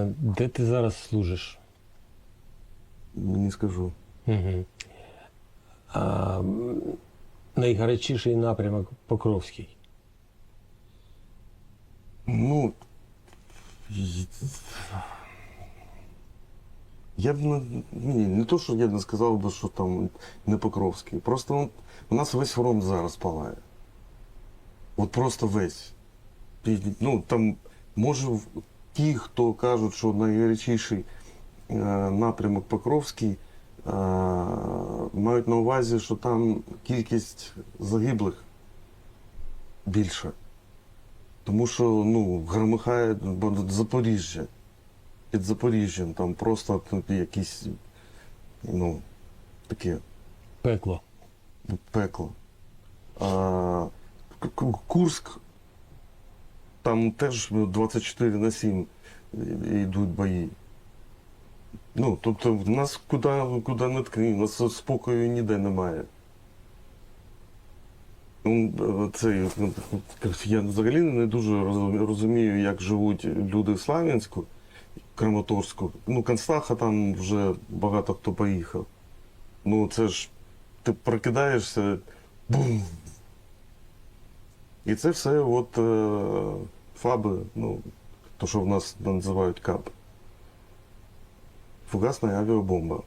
Е, де ти зараз служиш? Не скажу. Угу. А, найгарячіший напрямок Покровський. Ну. Я б не, не то, що я не сказав би, що там не Покровський. Просто он- у нас весь фронт зараз палає. От просто весь. Ну, там, може, ті, хто кажуть, що найгарячіший е, напрямок Покровський, е, мають на увазі, що там кількість загиблих більша. Тому що ну, громихає Запоріжжя. Під Запоріжжям там просто тут якісь ну, таке Пекло. пекло. А, Курск, там теж 24 на 7 йдуть бої. Ну, тобто в нас куди, куди не ткни, у нас спокою ніде немає. Ну, е, Це, ну, я взагалі не дуже розумію, як живуть люди в Слав'янську, Краматорську. Ну, Констаха там вже багато хто поїхав. Ну, це ж ти прокидаєшся, бум. І це все от е, фаби, ну, то, що в нас називають КАП. Фугасна авіабомба.